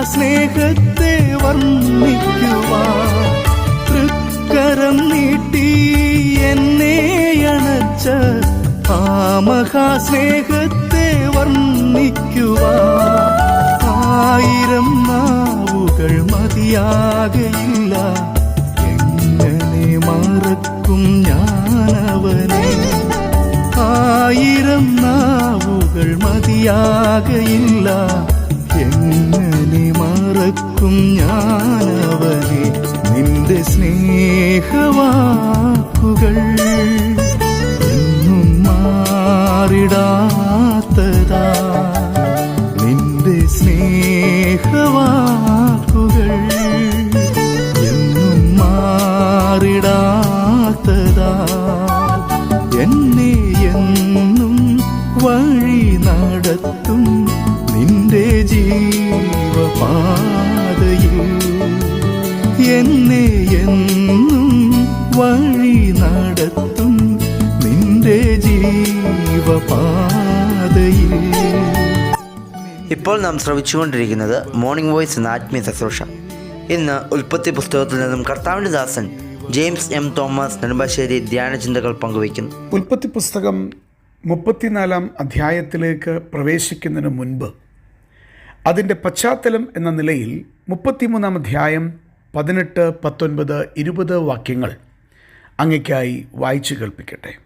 മഹാസ്നേഹത്തെ വർണിക്കുവാൻ തൃക്കരം നീട്ടി എന്നെ അണച്ച ആ മഹാസ്നേഹത്തെ വർണിക്കുവാൻ ആയിരം നാവുകൾ മതിയാകയില്ല എങ്ങനെ മറക്കും ഞാനവനെ? ആയിരം നാവുകൾ മതിയാകയില്ല എങ്ങനെ മറക്കും ഞാനവനെ നിന്റെ സ്നേഹവാക്കുകൾ എന്നും മാറിടാത്തതാ ഇപ്പോൾ നാം ശ്രവിച്ചുകൊണ്ടിരിക്കുന്നത് മോർണിംഗ് വോയിസ് എന്ന ആത്മീയ ശുശ്രൂഷ. ഇന്ന് ഉൽപ്പത്തി പുസ്തകത്തിൽ നിന്നും കർത്താവിന്റെ ദാസൻ ജെയിംസ് എം തോമസ് നെടുമ്പാശ്ശേരി ധ്യാനചിന്തകൾ പങ്കുവയ്ക്കുന്നു. ഉൽപ്പത്തി പുസ്തകം മുപ്പത്തിനാലാം അധ്യായത്തിലേക്ക് പ്രവേശിക്കുന്നതിന് മുൻപ് അതിന്റെ പശ്ചാത്തലം എന്ന നിലയിൽ മുപ്പത്തിമൂന്നാം അധ്യായം പതിനെട്ട് പത്തൊൻപത് ഇരുപത് വാക്യങ്ങൾ അങ്ങയ്ക്കായി വായിച്ചു കേൾപ്പിക്കട്ടെ.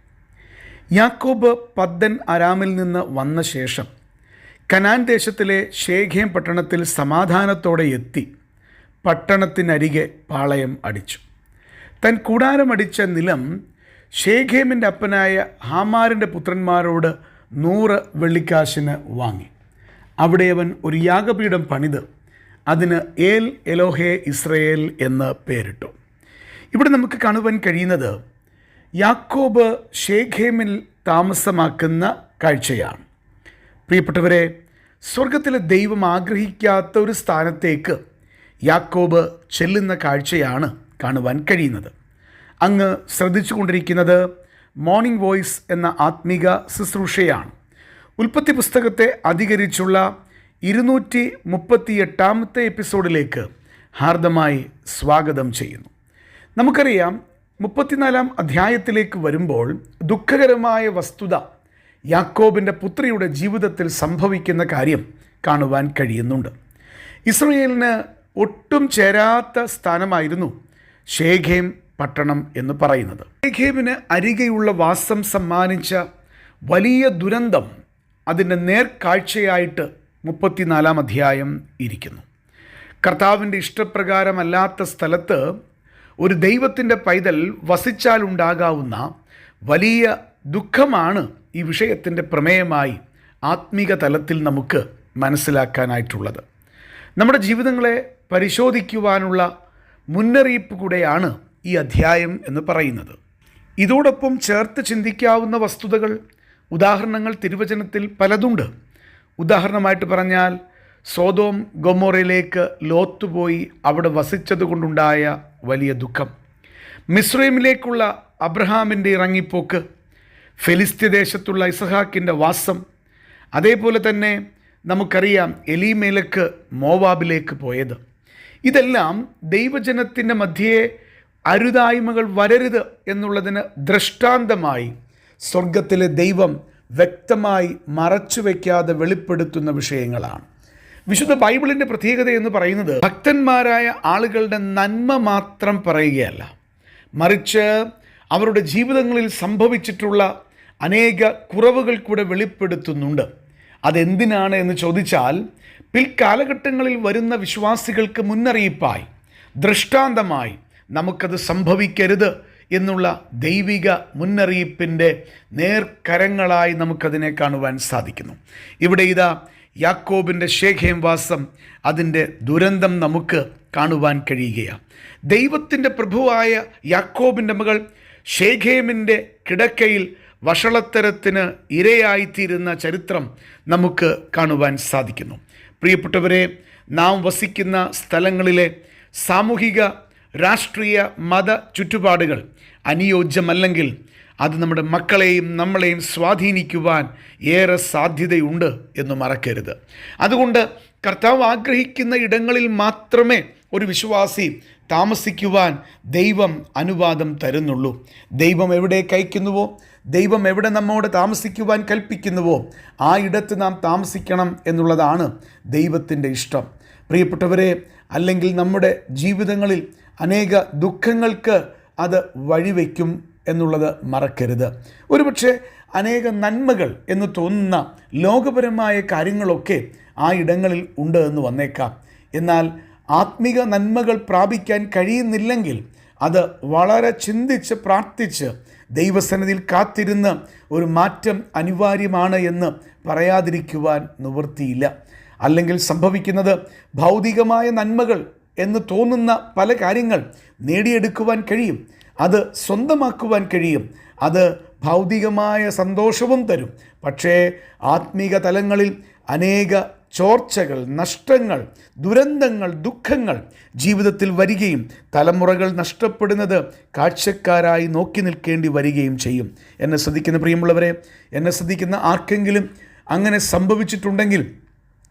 യാക്കോബ് പദ്ദൻ അരാമിൽ നിന്ന് വന്ന ശേഷം കനാൻ ദേശത്തിലെ ഷേഖേം പട്ടണത്തിൽ സമാധാനത്തോടെ എത്തി പട്ടണത്തിനരികെ പാളയം അടിച്ചു. തൻ കൂടാരമടിച്ച നിലം ഷേഖേമിന്റെ അപ്പനായ ഹാമാറിന്റെ പുത്രന്മാരോട് നൂറ് വെള്ളിക്കാശിന് വാങ്ങി. അവിടെ അവൻ ഒരു യാഗപീഠം പണിത്. അതിന് ഏൽ എലോഹെ ഇസ്രയേൽ എന്ന് പേരിട്ടു. ഇവിടെ നമുക്ക് കാണുവാൻ കഴിയുന്നത് യാക്കോബ് ഷേഖേമിൽ താമസമാക്കുന്ന കാഴ്ചയാണ്. പ്രിയപ്പെട്ടവരെ സ്വർഗത്തിലെ ദൈവം ആഗ്രഹിക്കാത്ത ഒരു സ്ഥാനത്തേക്ക് യാക്കോബ് ചെല്ലുന്ന കാഴ്ചയാണ് കാണുവാൻ കഴിയുന്നത്. അങ്ങ് ശ്രദ്ധിച്ചു കൊണ്ടിരിക്കുന്നത് മോർണിംഗ് വോയിസ് എന്ന ആത്മീക ശുശ്രൂഷയാണ്. ഉൽപ്പത്തി പുസ്തകത്തെ അധികരിച്ചുള്ള ഇരുന്നൂറ്റി മുപ്പത്തി എട്ടാമത്തെ എപ്പിസോഡിലേക്ക് ഹാർദമായി സ്വാഗതം ചെയ്യുന്നു. നമുക്കറിയാം മുപ്പത്തിനാലാം അധ്യായത്തിലേക്ക് വരുമ്പോൾ ദുഃഖകരമായ വസ്തുത യാക്കോബിന്റെ പുത്രിയുടെ ജീവിതത്തിൽ സംഭവിക്കുന്ന കാര്യം കാണുവാൻ കഴിയുന്നുണ്ട്. ഇസ്രയേലിന് ഒട്ടും ചേരാത്ത സ്ഥാനമായിരുന്നു ഷേഖേം പട്ടണം എന്ന് പറയുന്നത്. ഷേഖേമിന് അരികെയുള്ള വാസം സമ്മാനിച്ച വലിയ ദുരന്തം അതിന്റെ നേർക്കാഴ്ചയായിട്ട് മുപ്പത്തിനാലാം അധ്യായം ഇരിക്കുന്നു. കർത്താവിന്റെ ഇഷ്ടപ്രകാരമല്ലാത്ത സ്ഥലത്ത് ഒരു ദൈവത്തിന്റെ പൈതൽ വസിച്ചാലുണ്ടാകാവുന്ന വലിയ ദുഃഖമാണ് ഈ വിഷയത്തിന്റെ പ്രമേയമായി ആത്മീക തലത്തിൽ നമുക്ക് മനസ്സിലാക്കാനായിട്ടുള്ളത്. നമ്മുടെ ജീവിതങ്ങളെ പരിശോധിക്കുവാനുള്ള മുന്നറിയിപ്പ് കൂടെയാണ് ഈ അധ്യായം എന്ന് പറയുന്നത്. ഇതോടൊപ്പം ചേർത്ത് ചിന്തിക്കാവുന്ന വസ്തുതകൾ ഉദാഹരണങ്ങൾ തിരുവചനത്തിൽ പലതുണ്ട്. ഉദാഹരണമായിട്ട് പറഞ്ഞാൽ സോതോം ഗൊമോറയിലേക്ക് ലോത്ത് പോയി അവിടെ വസിച്ചതുകൊണ്ടുണ്ടായ വലിയ ദുഃഖം. മിസ്രൈമിലേക്കുള്ള അബ്രഹാമിന്റെ ഇറങ്ങിപ്പോക്ക് ഫെലിസ്ത്യ ദേശത്തുള്ള ഇസഹാക്കിന്റെ വാസം. അതേപോലെ തന്നെ നമുക്കറിയാം എലിമേലക്ക് മോവാബിലേക്ക് പോയത്. ഇതെല്ലാം ദൈവജനത്തിന്റെ മധ്യേ അരുതായ്മകൾ വരരുത് എന്നുള്ളതിന് ദൃഷ്ടാന്തമായി സ്വർഗത്തിലെ ദൈവം വ്യക്തമായി മറച്ചു വയ്ക്കാതെ വെളിപ്പെടുത്തുന്ന വിഷയങ്ങളാണ്. വിശുദ്ധ ബൈബിളിന്റെ പ്രത്യേകത എന്ന് പറയുന്നത് ഭക്തന്മാരായ ആളുകളുടെ നന്മ മാത്രം പറയുകയല്ല. മറിച്ച് അവരുടെ ജീവിതങ്ങളിൽ സംഭവിച്ചിട്ടുള്ള അനേക കുറവുകൾ കൂടെ വെളിപ്പെടുത്തുന്നുണ്ട്. അതെന്തിനാണ് എന്ന് ചോദിച്ചാൽ പിൽക്കാലഘട്ടങ്ങളിൽ വരുന്ന വിശ്വാസികൾക്ക് മുന്നറിയിപ്പായി ദൃഷ്ടാന്തമായി നമുക്കത് സംഭവിക്കരുത് എന്നുള്ള ദൈവിക മുന്നറിയിപ്പിന്റെ നേർക്കരങ്ങളായി നമുക്കതിനെ കാണുവാൻ സാധിക്കുന്നു. ഇവിടെ ഇതാ യാക്കോബിന്റെ ശേഖയം വാസം അതിന്റെ ദുരന്തം നമുക്ക് കാണുവാൻ കഴിയുകയാണ്. ദൈവത്തിന്റെ പ്രഭുവായ യാക്കോബിന്റെ മകൾ ഷേഖേമിന്റെ കിടക്കയിൽ വഷളത്തരത്തിന് ഇരയായിത്തീരുന്ന ചരിത്രം നമുക്ക് കാണുവാൻ സാധിക്കുന്നു. പ്രിയപ്പെട്ടവരെ നാം വസിക്കുന്ന സ്ഥലങ്ങളിലെ സാമൂഹിക രാഷ്ട്രീയ മത ചുറ്റുപാടുകൾ അനുയോജ്യമല്ലെങ്കിൽ അത് നമ്മുടെ മക്കളെയും നമ്മളെയും സ്വാധീനിക്കുവാൻ ഏറെ സാധ്യതയുണ്ട് എന്ന് മറക്കരുത്. അതുകൊണ്ട് കർത്താവ് ആഗ്രഹിക്കുന്ന ഇടങ്ങളിൽ മാത്രമേ ഒരു വിശ്വാസി താമസിക്കുവാൻ ദൈവം അനുവാദം തരുന്നുള്ളൂ. ദൈവം എവിടെ കയക്കുന്നുവോ? ദൈവം എവിടെ നമ്മോട് താമസിക്കുവാൻ കൽപ്പിക്കുന്നുവോ? ആ ഇടത്ത് നാം താമസിക്കണം എന്നുള്ളതാണ് ദൈവത്തിന്റെ ഇഷ്ടം. പ്രിയപ്പെട്ടവരെ അല്ലെങ്കിൽ നമ്മുടെ ജീവിതങ്ങളിൽ അനേക ദുഃഖങ്ങൾക്ക് അത് വഴിവെക്കും എന്നുള്ളത് മറക്കരുത്. ഒരുപക്ഷെ അനേക നന്മകൾ എന്ന് തോന്നുന്ന ലോകപരമായ കാര്യങ്ങളൊക്കെ ആ ഇടങ്ങളിൽ ഉണ്ട് എന്ന് വന്നേക്കാം. എന്നാൽ ആത്മിക നന്മകൾ പ്രാപിക്കാൻ കഴിയുന്നില്ലെങ്കിൽ അത് വളരെ ചിന്തിച്ച് പ്രാർത്ഥിച്ച് ദൈവസന്നിധിയിൽ കാത്തിരുന്ന് ഒരു മാറ്റം അനിവാര്യമാണ് എന്ന് പറയാതിരിക്കുവാൻ നിവൃത്തിയില്ല. അല്ലെങ്കിൽ സംഭവിക്കുന്നത് ഭൗതികമായ നന്മകൾ എന്ന് തോന്നുന്ന പല കാര്യങ്ങൾ നേടിയെടുക്കുവാൻ കഴിയും. അത് സ്വന്തമാക്കുവാൻ കഴിയും. അത് ഭൗതികമായ സന്തോഷവും തരും. പക്ഷേ ആത്മീക തലങ്ങളിൽ അനേക ചോർച്ചകൾ നഷ്ടങ്ങൾ ദുരന്തങ്ങൾ ദുഃഖങ്ങൾ ജീവിതത്തിൽ വരികയും തലമുറകൾ നഷ്ടപ്പെടുന്നത് കാഴ്ചക്കാരായി നോക്കി നിൽക്കേണ്ടി വരികയും ചെയ്യും. എന്നെ ശ്രദ്ധിക്കുന്ന പ്രിയമുള്ളവരെ എന്നെ ശ്രദ്ധിക്കുന്ന ആർക്കെങ്കിലും അങ്ങനെ സംഭവിച്ചിട്ടുണ്ടെങ്കിൽ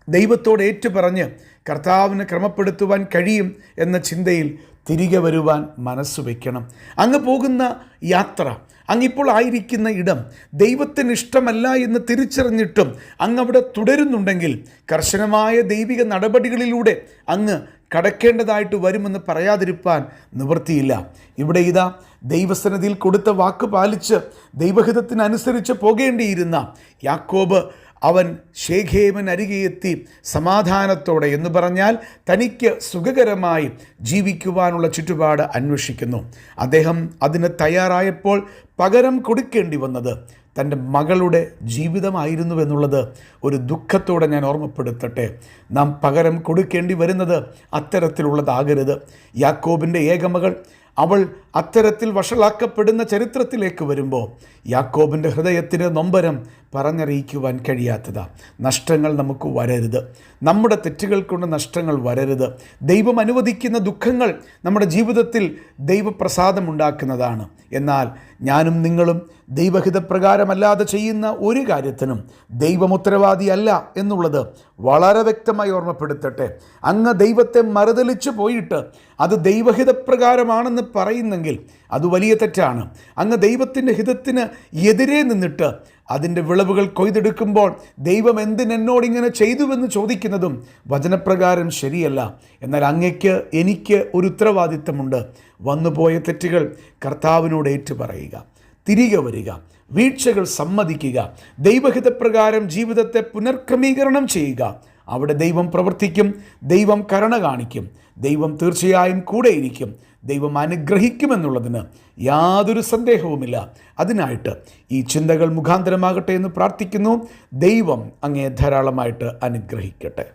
ദൈവത്തോട് ഏറ്റുപറഞ്ഞ് കർത്താവിനെ ക്രമപ്പെടുത്തുവാൻ കഴിയും എന്ന ചിന്തയിൽ തിരികെ വരുവാൻ മനസ്സ് വയ്ക്കണം അങ്ങ് പോകുന്ന യാത്ര അങ്ങിപ്പോൾ ആയിരിക്കുന്ന ഇടം ദൈവത്തിന് ഇഷ്ടമല്ല എന്ന് തിരിച്ചറിഞ്ഞിട്ടും അങ്ങ് അവിടെ തുടരുന്നുണ്ടെങ്കിൽ കർശനമായ ദൈവിക നടപടികളിലൂടെ അങ്ങ് കടക്കേണ്ടതായിട്ട് വരുമെന്ന് പറയാതിരിപ്പാൻ നിവൃത്തിയില്ല. ഇവിടെ ഇതാ ദൈവസന്നിധിയിൽ കൊടുത്ത വാക്ക് പാലിച്ച് ദൈവഹിതത്തിനനുസരിച്ച് പോകേണ്ടിയിരുന്ന യാക്കോബ് അവൻ ശേഖേമൻ അരികെ എത്തി സമാധാനത്തോടെ എന്ന് പറഞ്ഞാൽ തനിക്ക് സുഖകരമായി ജീവിക്കുവാനുള്ള ചുറ്റുപാട് അന്വേഷിക്കുന്നു. അദ്ദേഹം അതിന് തയ്യാറായപ്പോൾ പകരം കൊടുക്കേണ്ടി വന്നത് തന്റെ മകളുടെ ജീവിതമായിരുന്നു എന്നുള്ളത് ഒരു ദുഃഖത്തോടെ ഞാൻ ഓർമ്മപ്പെടുത്തട്ടെ. നാം പകരം കൊടുക്കേണ്ടി വരുന്നത് അത്തരത്തിലുള്ളതാകരുത്. യാക്കോബിന്റെ ഏകമകൾ അവൾ അത്തരത്തിൽ വഷളാക്കപ്പെടുന്ന ചരിത്രത്തിലേക്ക് വരുമ്പോൾ യാക്കോബിന്റെ ഹൃദയത്തിന് നൊമ്പരം പറഞ്ഞറിയിക്കുവാൻ കഴിയാത്തതാ. നഷ്ടങ്ങൾ നമുക്ക് വരരുത്. നമ്മുടെ തെറ്റുകൾ കൊണ്ട് നഷ്ടങ്ങൾ വരരുത്. ദൈവം അനുവദിക്കുന്ന ദുഃഖങ്ങൾ നമ്മുടെ ജീവിതത്തിൽ ദൈവപ്രസാദമുണ്ടാക്കുന്നതാണ്. എന്നാൽ ഞാനും നിങ്ങളും ദൈവഹിതപ്രകാരമല്ലാതെ ചെയ്യുന്ന ഒരു കാര്യത്തിനും ദൈവം ഉത്തരവാദിയല്ല എന്നുള്ളത് വളരെ വ്യക്തമായി ഓർമ്മപ്പെടുത്തട്ടെ. അങ്ങ് ദൈവത്തെ മറുതലിച്ചു പോയിട്ട് അത് ദൈവഹിതപ്രകാരമാണെന്ന് പറയുന്നെങ്കിൽ അത് വലിയ തെറ്റാണ്. അങ്ങ് ദൈവത്തിന്റെ ഹിതത്തിന് എതിരെ നിന്നിട്ട് അതിന്റെ വിളവുകൾ കൊയ്തെടുക്കുമ്പോൾ ദൈവം എന്തിനെന്നോട് ഇങ്ങനെ ചെയ്തുവെന്ന് ചോദിക്കുന്നതും വചനപ്രകാരം ശരിയല്ല. എന്നാൽ അങ്ങയ്ക്ക് എനിക്ക് ഒരു ഉത്തരവാദിത്തമുണ്ട്. വന്നുപോയ തെറ്റുകൾ കർത്താവിനോട് ഏറ്റുപറയുക. തിരികെ വരിക. വീഴ്ചകൾ സമ്മതിക്കുക. ദൈവഹിതപ്രകാരം ജീവിതത്തെ പുനർക്രമീകരണം ചെയ്യുക. അവിടെ ദൈവം പ്രവർത്തിക്കും ദൈവം കരുണ കാണിക്കും ദൈവം തീർച്ചയായും കൂടെയിരിക്കും ദൈവം അനുഗ്രഹിക്കുമെന്നുള്ളതിന് യാതൊരു സന്ദേഹവുമില്ല. അതിനായിട്ട് ഈ ചിന്തകൾ മുഖാന്തരമാകട്ടെ എന്ന് പ്രാർത്ഥിക്കുന്നു. ദൈവം അങ്ങേ ധാരാളമായിട്ട് അനുഗ്രഹിക്കട്ടെ.